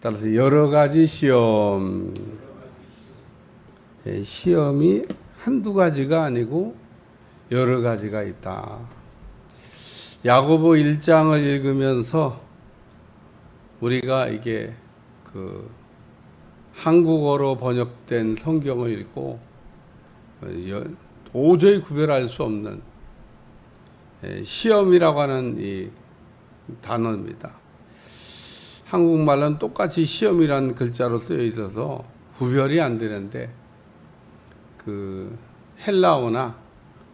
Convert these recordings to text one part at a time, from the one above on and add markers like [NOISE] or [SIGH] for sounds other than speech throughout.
따라서 여러 가지 시험, 예, 시험이 한두 가지가 아니고 여러 가지가 있다. 야고보 1장을 읽으면서 우리가 이게 그 한국어로 번역된 성경을 읽고 도저히 구별할 수 없는 예, 시험이라고 하는 이 단어입니다. 한국말은 똑같이 시험이라는 글자로 쓰여 있어서 구별이 안 되는데 그 헬라어나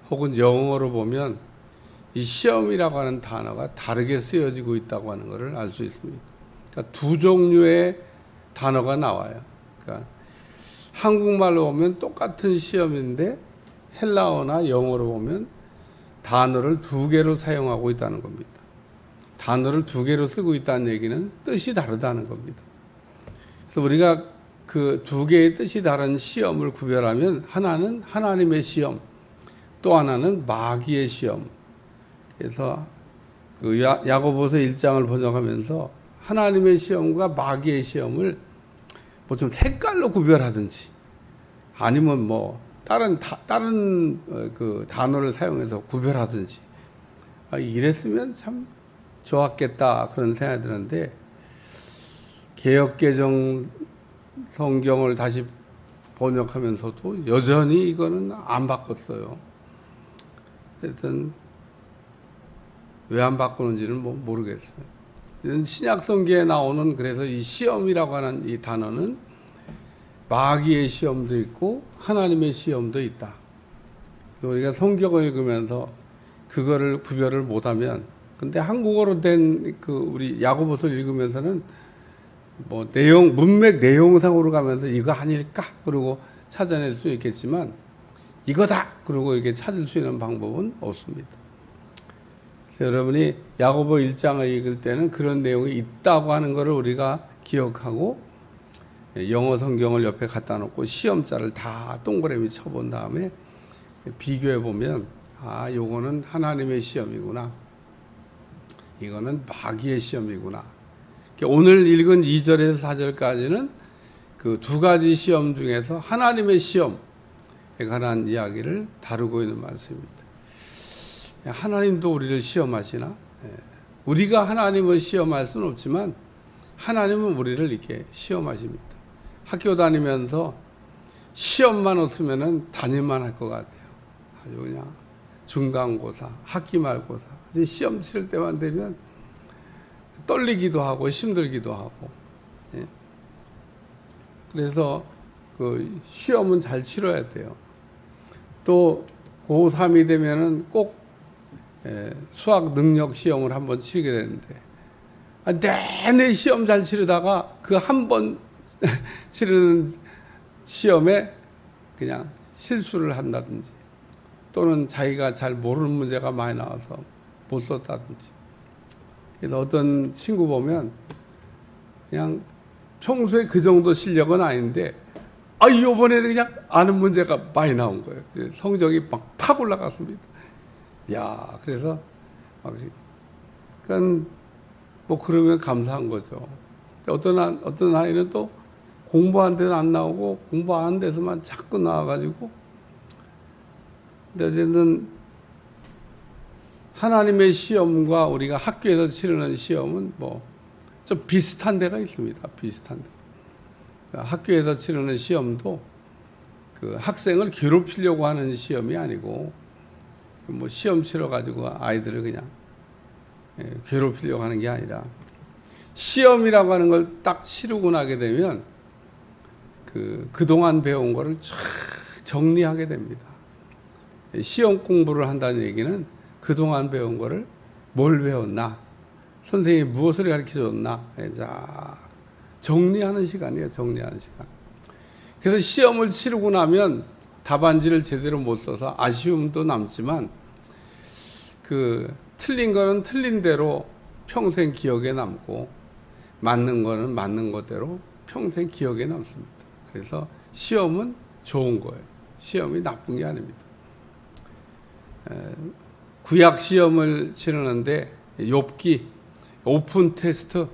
혹은 영어로 보면 이 시험이라고 하는 단어가 다르게 쓰여지고 있다고 하는 것을 알 수 있습니다. 그러니까 두 종류의 단어가 나와요. 그러니까 한국말로 보면 똑같은 시험인데 헬라어나 영어로 보면 단어를 두 개로 사용하고 있다는 겁니다. 단어를 두 개로 쓰고 있다는 얘기는 뜻이 다르다는 겁니다. 그래서 우리가 그 두 개의 뜻이 다른 시험을 구별하면 하나는 하나님의 시험, 또 하나는 마귀의 시험. 그래서 그 야- 야고보서 1장을 번역하면서 하나님의 시험과 마귀의 시험을 뭐 좀 색깔로 구별하든지 아니면 뭐 다른 다, 다른 어, 그 단어를 사용해서 구별하든지 아, 이랬으면 참 좋았겠다 그런 생각이 드는데 개혁 개정 성경을 다시 번역하면서도 여전히 이거는 안 바꿨어요. 하여튼 왜 안 바꾸는지는 뭐 모르겠어요. 신약 성경에 나오는 그래서 이 시험이라고 하는 이 단어는 마귀의 시험도 있고 하나님의 시험도 있다. 우리가 성경을 읽으면서 그거를 구별을 못하면 근데 한국어로 된 그 우리 야고보서 읽으면서는 뭐 내용 문맥 내용상으로 가면서 이거 아닐까? 그러고 찾아낼 수 있겠지만 이거다! 그러고 이렇게 찾을 수 있는 방법은 없습니다. 여러분이 야고보 1장을 읽을 때는 그런 내용이 있다고 하는 것을 우리가 기억하고 영어 성경을 옆에 갖다 놓고 시험자를 다 동그라미 쳐본 다음에 비교해 보면 아 요거는 하나님의 시험이구나 이거는 마귀의 시험이구나 그러니까 오늘 읽은 2절에서 4절까지는 그 두 가지 시험 중에서 하나님의 시험에 관한 이야기를 다루고 있는 말씀입니다. 하나님도 우리를 시험하시나? 예. 우리가 하나님을 시험할 수는 없지만 하나님은 우리를 이렇게 시험하십니다. 학교 다니면서 시험만 없으면은 다닐만 할 것 같아요. 아주 그냥 중간고사, 학기말고사, 시험 치를 때만 되면 떨리기도 하고 힘들기도 하고. 예. 그래서 그 시험은 잘 치러야 돼요. 또 고3이 되면은 꼭 예, 수학 능력 시험을 한번 치게 되는데 아, 내내 시험 잘 치르다가 그 한 번 [LAUGHS] 치르는 시험에 그냥 실수를 한다든지 또는 자기가 잘 모르는 문제가 많이 나와서 못 썼다든지 그래서 어떤 친구 보면 그냥 평소에 그 정도 실력은 아닌데 아 이번에는 그냥 아는 문제가 많이 나온 거예요. 성적이 막 팍 올라갔습니다. 야 그래서 막 그러니까 뭐 그러면 감사한 거죠. 어떤 한, 어떤 아이는 또 공부한 데는 안 나오고 공부 안 데서만 자꾸 나와가지고 어쨌든 하나님의 시험과 우리가 학교에서 치르는 시험은 뭐 좀 비슷한 데가 있습니다. 비슷한 데. 그러니까 학교에서 치르는 시험도 그 학생을 괴롭히려고 하는 시험이 아니고 뭐 시험 치러 가지고 아이들을 그냥 예, 괴롭히려고 하는 게 아니라 시험이라고 하는 걸 딱 치르고 나게 되면 그 그동안 배운 거를 쫙 정리하게 됩니다. 시험 공부를 한다는 얘기는 그동안 배운 거를 뭘 배웠나? 선생님이 무엇을 가르쳐 줬나? 예, 자, 정리하는 시간이에요. 정리하는 시간. 그래서 시험을 치르고 나면 답안지를 제대로 못 써서 아쉬움도 남지만 그 틀린 거는 틀린 대로 평생 기억에 남고 맞는 거는 맞는 거대로 평생 기억에 남습니다. 그래서 시험은 좋은 거예요. 시험이 나쁜 게 아닙니다. 에, 구약 시험을 치르는데 욥기 오픈 테스트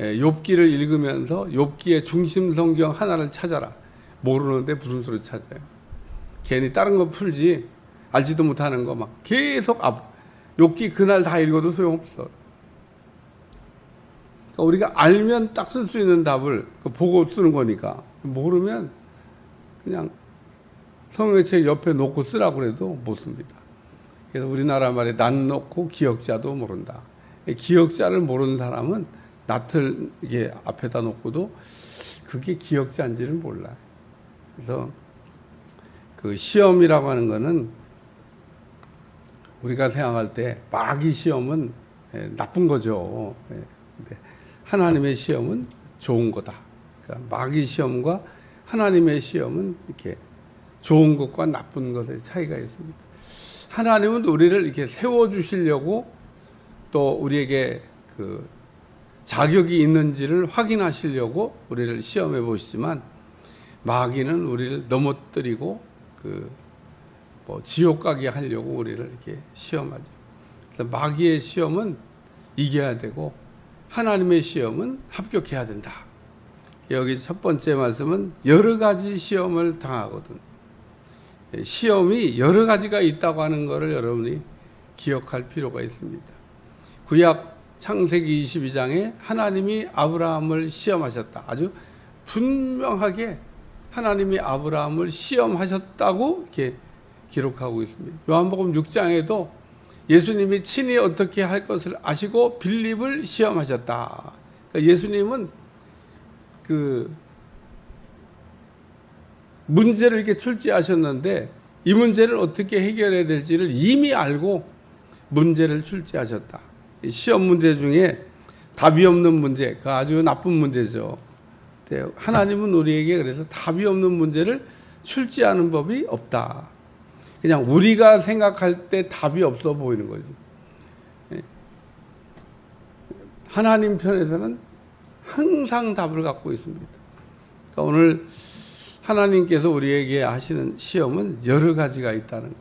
예, 욥기를 읽으면서 욥기의 중심 성경 하나를 찾아라. 모르는데 무슨 소리 찾아요? 괜히 다른 거 풀지 알지도 못하는 거 막 계속 앞 욥기 그날 다 읽어도 소용없어. 그러니까 우리가 알면 딱 쓸 수 있는 답을 그 보고 쓰는 거니까 모르면 그냥 성경책 옆에 놓고 쓰라고 그래도 못 씁니다. 그래서 우리나라 말에 낯 놓고 기억자도 모른다. 기억자를 모르는 사람은 낯을 이게 앞에다 놓고도 그게 기억자인지를 몰라요. 그래서 그 시험이라고 하는 거는 우리가 생각할 때 마귀 시험은 예, 나쁜 거죠. 예, 근데 하나님의 시험은 좋은 거다. 그러니까 마귀 시험과 하나님의 시험은 이렇게 좋은 것과 나쁜 것의 차이가 있습니다. 하나님은 우리를 이렇게 세워 주시려고 또 우리에게 그 자격이 있는지를 확인하시려고 우리를 시험해 보시지만 마귀는 우리를 넘어뜨리고 그 뭐 지옥 가게 하려고 우리를 이렇게 시험하죠. 그래서 마귀의 시험은 이겨야 되고 하나님의 시험은 합격해야 된다. 여기 첫 번째 말씀은 여러 가지 시험을 당하거든. 시험이 여러 가지가 있다고 하는 것을 여러분이 기억할 필요가 있습니다. 구약 창세기 22장에 하나님이 아브라함을 시험하셨다. 아주 분명하게 하나님이 아브라함을 시험하셨다고 이렇게 기록하고 있습니다. 요한복음 6장에도 예수님이 친히 어떻게 할 것을 아시고 빌립을 시험하셨다. 그러니까 예수님은 그 문제를 이렇게 출제하셨는데 이 문제를 어떻게 해결해야 될지를 이미 알고 문제를 출제하셨다. 시험 문제 중에 답이 없는 문제, 그 아주 나쁜 문제죠. 근데 하나님은 우리에게 그래서 답이 없는 문제를 출제하는 법이 없다. 그냥 우리가 생각할 때 답이 없어 보이는 거지. 예. 하나님 편에서는 항상 답을 갖고 있습니다. 그러니까 오늘 하나님께서 우리에게 하시는 시험은 여러 가지가 있다는 거.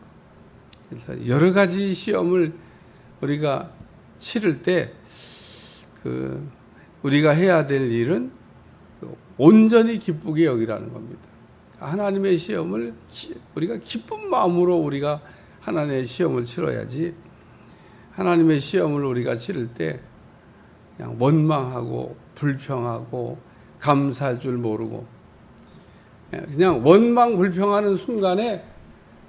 그래서 여러 가지 시험을 우리가 치를 때 그 우리가 해야 될 일은 온전히 기쁘게 여기라는 겁니다. 하나님의 시험을 우리가 기쁜 마음으로 우리가 하나님의 시험을 치러야지 하나님의 시험을 우리가 치를 때 그냥 원망하고 불평하고 감사할 줄 모르고 예, 그냥 원망 불평하는 순간에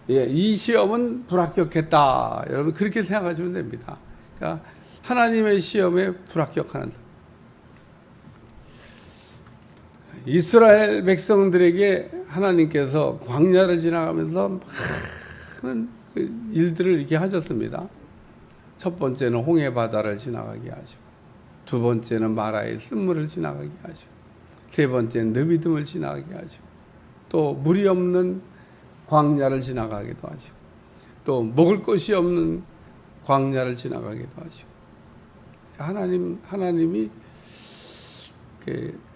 예, 이 시험은 불합격했다. 여러분 그렇게 생각하시면 됩니다. 그러니까 하나님의 시험에 불합격하는 이스라엘 백성들에게 하나님께서 광야를 지나가면서 많은 그 일들을 이렇게 하셨습니다. 첫 번째는 홍해 바다를 지나가게 하시고, 두 번째는 마라의 쓴물을 지나가게 하시고, 세 번째는 느비듬을 지나가게 하시고, 또 물이 없는 광야를 지나가기도 하시고, 또 먹을 것이 없는 광야를 지나가기도 하시고, 하나님 하나님이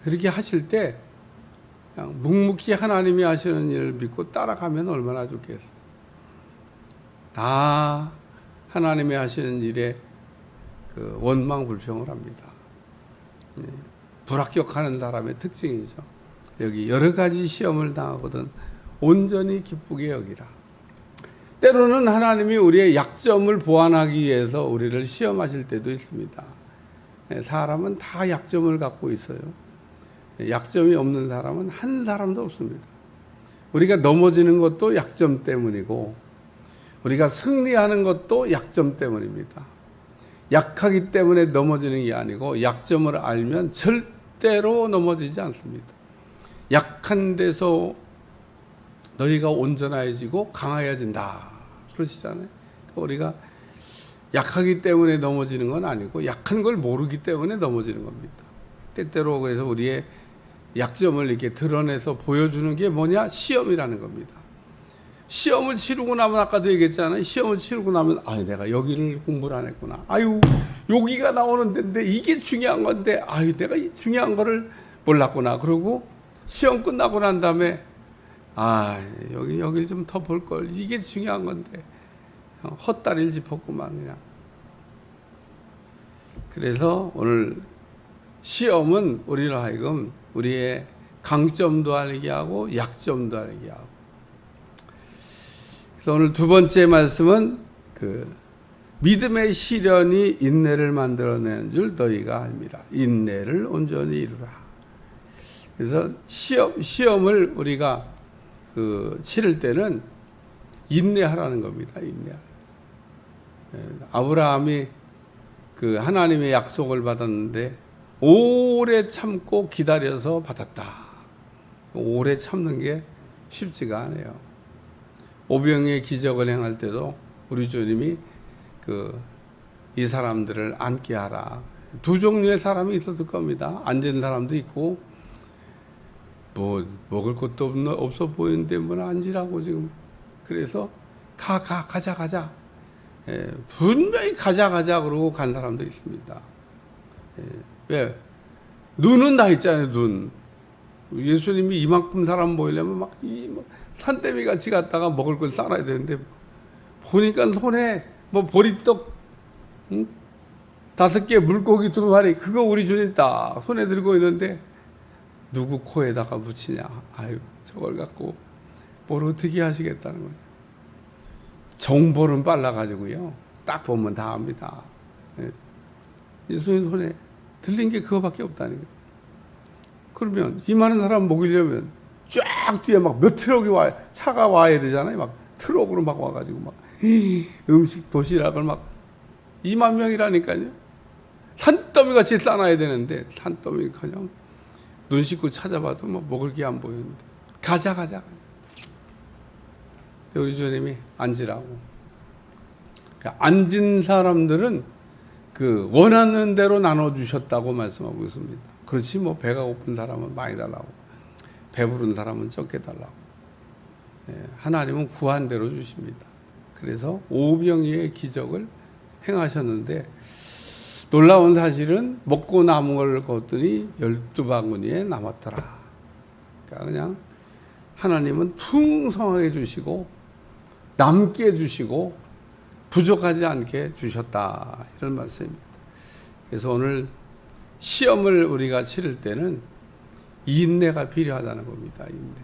그렇게 하실 때 그냥 묵묵히 하나님이 하시는 일을 믿고 따라가면 얼마나 좋겠어. 다 하나님이 하시는 일에 그 원망 불평을 합니다. 예, 불합격하는 사람의 특징이죠. 여기 여러 가지 시험을 당하거든 온전히 기쁘게 여기라. 때로는 하나님이 우리의 약점을 보완하기 위해서 우리를 시험하실 때도 있습니다. 예, 사람은 다 약점을 갖고 있어요. 약점이 없는 사람은 한 사람도 없습니다. 우리가 넘어지는 것도 약점 때문이고, 우리가 승리하는 것도 약점 때문입니다. 약하기 때문에 넘어지는 게 아니고, 약점을 알면 절대로 넘어지지 않습니다. 약한 데서 너희가 온전해지고 강해진다. 그러시잖아요. 그러니까 우리가 약하기 때문에 넘어지는 건 아니고 약한 걸 모르기 때문에 넘어지는 겁니다. 때때로 그래서 우리의 약점을 이렇게 드러내서 보여주는 게 뭐냐? 시험이라는 겁니다. 시험을 치르고 나면 아까도 얘기했잖아요. 시험을 치르고 나면 아 내가 여기를 공부를 안 했구나. 아유 여기가 나오는 데인데 이게 중요한 건데 아유 내가 이 중요한 거를 몰랐구나. 그러고 시험 끝나고 난 다음에 아 여기 여길 좀더 볼 걸. 이게 중요한 건데 헛다리를 짚었구만 그냥. 그래서 오늘 시험은 우리로 하여금 우리의 강점도 알게 하고 약점도 알게 하고. 그래서 오늘 두 번째 말씀은 그 믿음의 시련이 인내를 만들어내는 줄 너희가 알미라. 인내를 온전히 이루라. 그래서 시험 시험을 우리가 그 치를 때는 인내하라는 겁니다. 인내. 예, 아브라함이 그 하나님의 약속을 받았는데 오래 참고 기다려서 받았다. 오래 참는 게 쉽지가 않아요. 오병의 기적을 행할 때도 우리 주님이 그 이 사람들을 앉게 하라. 두 종류의 사람이 있었을 겁니다. 앉은 사람도 있고 뭐 먹을 것도 없 없어 보이는데 뭐 앉으라고 지금 그래서 가 가 가 자 가자 예, 분명히 가자 가자 그러고 간 사람도 있습니다. 예, 왜 눈은 다 있잖아요 눈 예수님이 이만큼 사람 모이려면 막 이 산더미 같이 갔다가 먹을 걸 싸놔야 되는데 보니까 손에 뭐 보리떡 응? 다섯 개 물고기 두 마리 그거 우리 주님 딱 손에 들고 있는데 누구 코에다가 묻히냐. 아유 저걸 갖고 뭘 어떻게 하시겠다는 거예요. 정보는 빨라가지고요. 딱 보면 다 압니다. 예. 예수님 손에 들린 게 그거밖에 없다는 거예요. 그러면 이 많은 사람 먹이려면 쫙 뒤에 막 몇 트럭이 와 차가 와야 되잖아요. 막 트럭으로 막 와가지고 막 음식 도시락을 막 2만 명이라니까요. 산더미 같이 싸놔야 되는데 산더미 그냥 눈 씻고 찾아봐도 뭐 먹을 게 안 보이는데 가자 가자. 우리 주님이 앉으라고. 앉은 사람들은 그 원하는 대로 나눠 주셨다고 말씀하고 있습니다. 그렇지 뭐 배가 고픈 사람은 많이 달라고 배부른 사람은 적게 달라고. 예, 하나님은 구한 대로 주십니다. 그래서 오병이의 기적을 행하셨는데 놀라운 사실은 먹고 남은 걸 걷더니 열두 바구니에 남았더라. 그러니까 그냥 하나님은 풍성하게 주시고 남게 주시고 부족하지 않게 주셨다 이런 말씀입니다. 그래서 오늘 시험을 우리가 치를 때는 인내가 필요하다는 겁니다. 인내.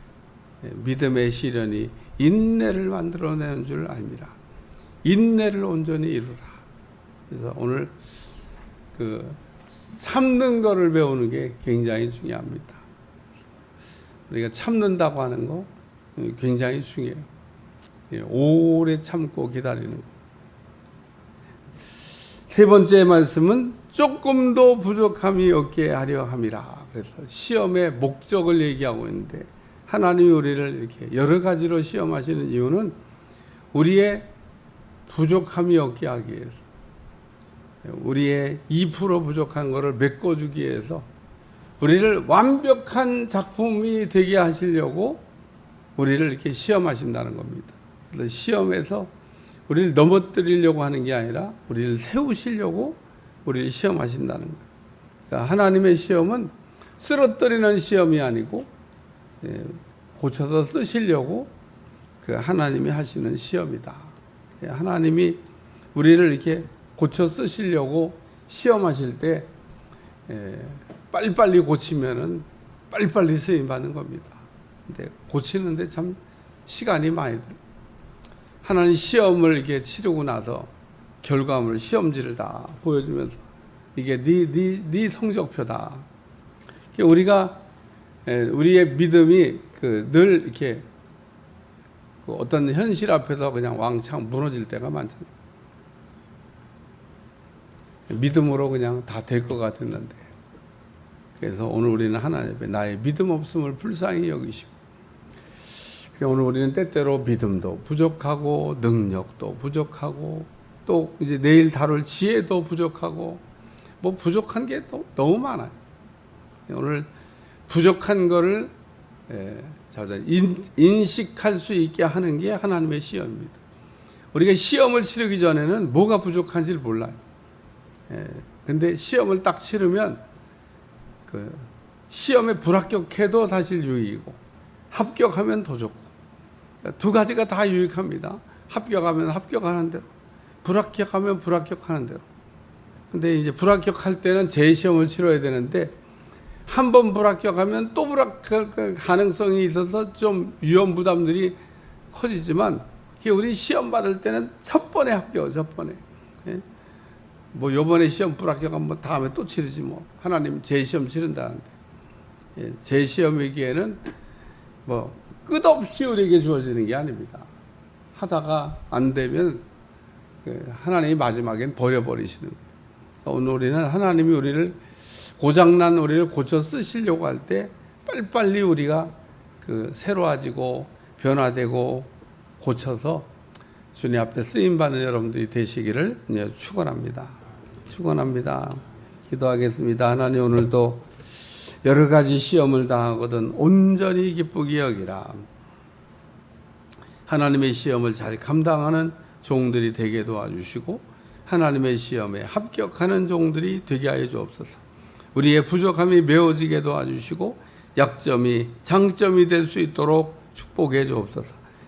예, 믿음의 시련이 인내를 만들어내는 줄 압니다. 인내를 온전히 이루라. 그래서 오늘 그 참는 거를 배우는 게 굉장히 중요합니다. 우리가 참는다고 하는 거 굉장히 중요해요. 예, 오래 참고 기다리는 거. 세 번째 말씀은 조금도 부족함이 없게 하려 함이라. 그래서 시험의 목적을 얘기하고 있는데 하나님이 우리를 이렇게 여러 가지로 시험하시는 이유는 우리의 부족함이 없게 하기 위해서 우리의 2% 부족한 것을 메꿔주기 위해서 우리를 완벽한 작품이 되게 하시려고 우리를 이렇게 시험하신다는 겁니다. 그래서 시험에서 우리를 넘어뜨리려고 하는 게 아니라 우리를 세우시려고 우리를 시험하신다는 거예요. 그러니까 하나님의 시험은 쓰러뜨리는 시험이 아니고 예, 고쳐서 쓰시려고 그 하나님이 하시는 시험이다. 예, 하나님이 우리를 이렇게 고쳐 쓰시려고 시험하실 때 예, 빨리빨리 고치면은 빨리빨리 쓰임 받는 겁니다. 근데 고치는데 참 시간이 많이 들어요. 하나님 시험을 이렇게 치르고 나서 결과물 시험지를 다 보여주면서 이게 네, 네, 네 성적표다. 우리가 예, 우리의 믿음이 그 늘 이렇게 그 어떤 현실 앞에서 그냥 왕창 무너질 때가 많잖아요. 믿음으로 그냥 다 될 것 같았는데. 그래서 오늘 우리는 하나님 앞에 나의 믿음 없음을 불쌍히 여기시고, 오늘 우리는 때때로 믿음도 부족하고, 능력도 부족하고, 또 이제 내일 다룰 지혜도 부족하고, 뭐 부족한 게 또 너무 많아요. 오늘 부족한 거를 예, 인, 인식할 수 있게 하는 게 하나님의 시험입니다. 우리가 시험을 치르기 전에는 뭐가 부족한지를 몰라요. 예, 근데 시험을 딱 치르면 그 시험에 불합격해도 사실 유익이고 합격하면 더 좋고 그러니까 두 가지가 다 유익합니다. 합격하면 합격하는 대로 불합격하면 불합격하는 대로 근데 이제 불합격할 때는 재시험을 치러야 되는데 한 번 불합격하면 또 불합격할 가능성이 있어서 좀 위험 부담들이 커지지만 우리 시험 받을 때는 첫 번에 합격, 첫 번에. 예? 뭐 요번에 시험 불합격하면 뭐 다음에 또 치르지 뭐 하나님 재시험 치른다는데 예, 재시험이기에는 뭐 끝없이 우리에게 주어지는 게 아닙니다. 하다가 안 되면 그 하나님이 마지막엔 버려버리시는 거예요. 그러니까 오늘 우리는 하나님이 우리를 고장난 우리를 고쳐 쓰시려고 할 때 빨리빨리 우리가 그 새로워지고 변화되고 고쳐서 주님 앞에 쓰임 받는 여러분들이 되시기를 예, 축원합니다. 축원합니다. 기도하겠습니다. 하나님 오늘도 여러 가지 시험을 당하거든 온전히 기쁘게 여기라. 하나님의 시험을 잘 감당하는 종들이 되게 도와주시고 하나님의 시험에 합격하는 종들이 되게 하여 주옵소서. 우리의 부족함이 메워지게 도와주시고 약점이 장점이 될 수 있도록 축복해 주옵소서.